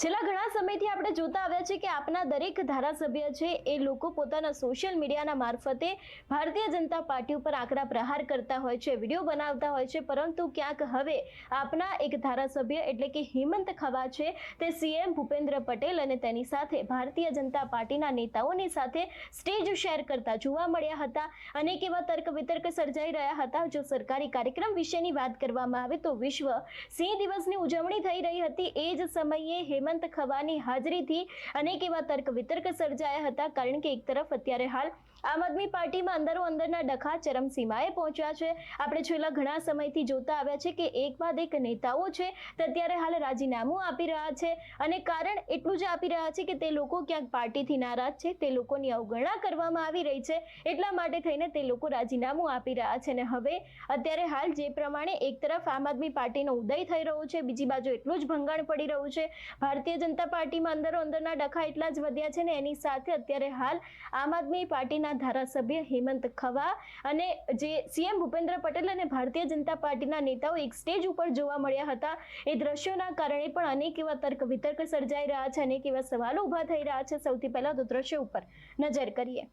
છેલ્લા ઘણા સમયથી આપણે જોતા આવ્યા છે કે આપના દરેક ધારાસભ્ય છે એ લોકો પોતાના સોશિયલ મીડિયાના મારફતે ભારતીય જનતા પાર્ટી ઉપર આકરા પ્રહાર કરતા હોય છે, વીડિયો બનાવતા હોય છે, પરંતુ ક્યાંક હવે આપના એક ધારાસભ્ય એટલે કે હેમંત ખવા છે તે સીએમ ભૂપેન્દ્ર પટેલ અને તેની સાથે ભારતીય જનતા પાર્ટીના નેતાઓની સાથે સ્ટેજ શેર કરતા જોવા મળ્યા હતા. અનેક એવા તર્ક વિતર્ક સર્જાઈ રહ્યા હતા. જો સરકારી કાર્યક્રમ વિશેની વાત કરવામાં આવે તો વિશ્વ સિંહ દિવસની ઉજવણી થઈ રહી હતી. એ જ સમયે હેમંત ખવાની હાજરીથી અનેક એવા તર્ક વિતર્ક સર્જાયા હતા. કારણ કે એક તરફ અત્યારે હાલ આમ આદમી પાર્ટીમાં અંદરો અંદરના ડખા ચરમસીમાએ પહોંચ્યા છે. આપણે છેલ્લા ઘણા સમયથી જોતા આવ્યા છે કે એક બાદ એક નેતાઓ છે તે અત્યારે હાલ રાજીનામું આપી રહ્યા છે અને કારણ એટલું જ આપી રહ્યા છે કે તે લોકો ક્યાંક પાર્ટીથી નારાજ છે. તે લોકોની અવગણના કરવામાં આવી રહી છે. એટલા માટે થઈને તે લોકો રાજીનામું આપી રહ્યા છે અને હવે અત્યારે હાલ જે પ્રમાણે એક તરફ આમ આદમી પાર્ટીનો ઉદય થઈ રહ્યો છે, બીજી બાજુ એટલું જ ભંગાણ પડી રહ્યું છે. ભારતીય જનતા પાર્ટીમાં અંદરો અંદરના ડખા એટલા જ વધ્યા છે ને એની સાથે અત્યારે હાલ આમ આદમી પાર્ટીના ધારાસભ્ય હેમંત ખવા અને જે સીએમ ભૂપેન્દ્ર પટેલ અને ભારતીય જનતા પાર્ટીના નેતાઓ એક સ્ટેજ ઉપર જોવા મળ્યા હતા. એ દ્રશ્યોના કારણે પણ અનેક એવા તર્ક વિતર્ક સર્જાઈ રહ્યા છે, અનેક એવા સવાલો ઊભા થઈ રહ્યા છે. સૌથી પહેલા તો દ્રશ્યો ઉપર નજર કરીએ.